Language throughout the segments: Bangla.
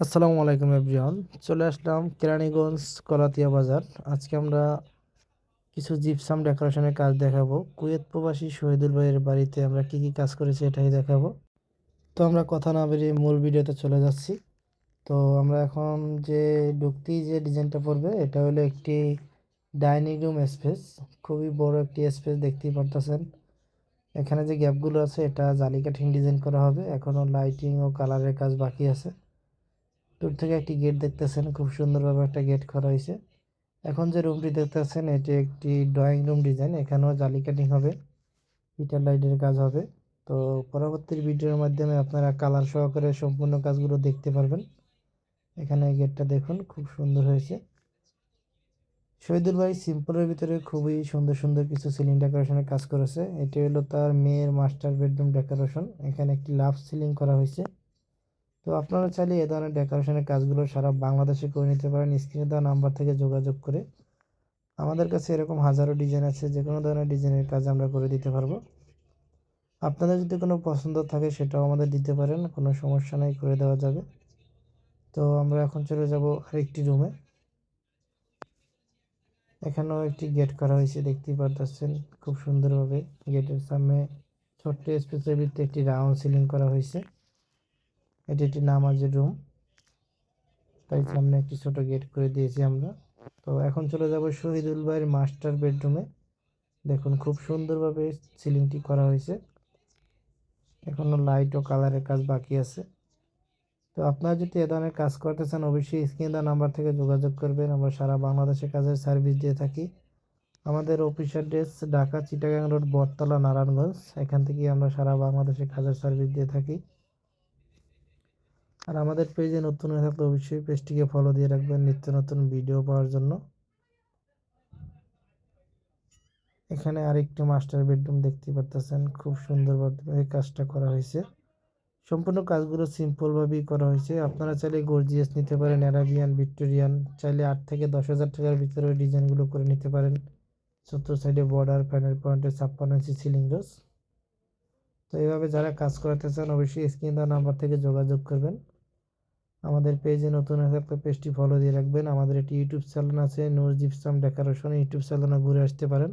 আসসালামু আলাইকুম এভরিওয়ান। চলে আসলাম কেরানীগঞ্জ কলাতিয়া বাজার। আজকে আমরা কিছু জিপসাম ডেকোরেশনের কাজ দেখাবো। কুয়েত প্রবাসী শহীদুল ভাইয়ের বাড়িতে আমরা কি কি কাজ করেছি এটাই দেখাবো। তো আমরা কথা না বেরিয়ে মূল ভিডিওতে চলে যাচ্ছি। তো আমরা এখন যে ঢুকতেই যে ডিজাইনটা পড়বে, এটা হলো একটি ডাইনিং রুম স্পেস। খুবই বড় একটি স্পেস দেখতেই পারতেছেন। এখানে যে গ্যাপগুলো আছে, এটা জালি কাঠিং ডিজাইন করা হবে। এখনও লাইটিং ও কালারের কাজ বাকি আছে। দূর থেকে একটি গেট দেখতেছেন, খুব সুন্দরভাবে একটা গেট করা হয়েছে। এখন যে রুমটি দেখতেছেন, এটি একটি ড্রয়িং রুম ডিজাইন এখানেও জালি কাটিং হবে হিটার লাইটের কাজ হবে। তো পরবর্তী ভিডিওর মাধ্যমে আপনারা কালার সহকারে সম্পূর্ণ কাজগুলো দেখতে পারবেন। এখানে গেটটা দেখুন, খুব সুন্দর হয়েছে। শহীদুল ভাই সিম্পলের ভিতরে খুবই সুন্দর সুন্দর কিছু সিলিং ডেকোরেশনের কাজ করেছে। এটি হলো তার মেয়ের মাস্টার বেডরুম ডেকোরেশন এখানে একটি লাভ সিলিং করা হয়েছে। তো আপনারা চাইলে এ ধরনের ডেকোরেশনের কাজগুলো সারা বাংলাদেশে করে নিতে পারেন। স্ক্রিনে দেওয়া নাম্বার থেকে যোগাযোগ করে আমাদের কাছে এরকম হাজারো ডিজাইন আছে যে কোনো ধরনের ডিজাইনের কাজ আমরা করে দিতে পারব। আপনাদের যদি কোনো পছন্দ থাকে সেটাও আমাদের দিতে পারেন, কোনো সমস্যা নেই, করে দেওয়া যাবে। তো আমরা এখন চলে যাব আরেকটি রুমে এখানেও একটি গেট করা হয়েছে, দেখতেই পারতেছেন খুব সুন্দরভাবে। গেটের সামনে ছোট্ট স্পেসের ভিত্তিতে একটি রাউন্ড সিলিং করা হয়েছে। এটি একটি নামাজের রুম। তাই সামনে একটি ছোট গেট করে দিয়েছি আমরা। তো এখন চলে যাব শহীদুল ভাইয়ের মাস্টার বেডরুমে। দেখুন খুব সুন্দরভাবে সিলিংটি করা হয়েছে। এখনও লাইট ও কালারের কাজ বাকি আছে। তো আপনারা যদি এ ধরনের কাজ করতে চান অবশ্যই স্ক্রিন দেওয়া নাম্বার থেকে যোগাযোগ করবেন। আমরা সারা বাংলাদেশে কাজের সার্ভিস দিয়ে থাকি। আমাদের office address Dhaka Chittagong road Battala Narayanganj. এখান থেকে আমরা সারা বাংলাদেশে কাজের সার্ভিস দিয়ে থাকি। আর আমাদের পেজে নতুন হয়ে থাকলে অবশ্যই পেজটিকে ফলো দিয়ে রাখবেন নিত্য নতুন ভিডিও পাওয়ার জন্য। এখানে আরেকটি মাস্টার বেডরুম দেখতে পারতেছেন, খুব সুন্দরভাবে কাজটা করা হয়েছে। সম্পূর্ণ কাজগুলো সিম্পলভাবেই করা হয়েছে। আপনারা চাইলে গর্জিয়াস নিতে পারেন অ্যারাবিয়ান ভিক্টোরিয়ান চাইলে আট থেকে দশ হাজার টাকার ভিতরে ডিজাইনগুলো করে নিতে পারেন। চতুর সাইডে বর্ডার প্যানেল পয়েন্টে ছাপ্পান্ন ইঞ্চি সিলিং রোজ। তো এইভাবে যারা কাজ করাতে চান অবশ্যই স্ক্রিন দেওয়া নাম্বার থেকে যোগাযোগ করবেন। আমাদের পেজে নতুন হয়ে থাকলে পেজটি ফলো দিয়ে রাখবেন। আমাদের একটি ইউটিউব চ্যানেল আছে নূর জিপসাম ডেকোরেশন ইউটিউব চ্যানেলে ঘুরে আসতে পারেন।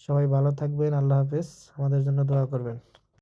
সবাই ভালো থাকবেন, আল্লাহ হাফেজ। আমাদের জন্য দোয়া করবেন।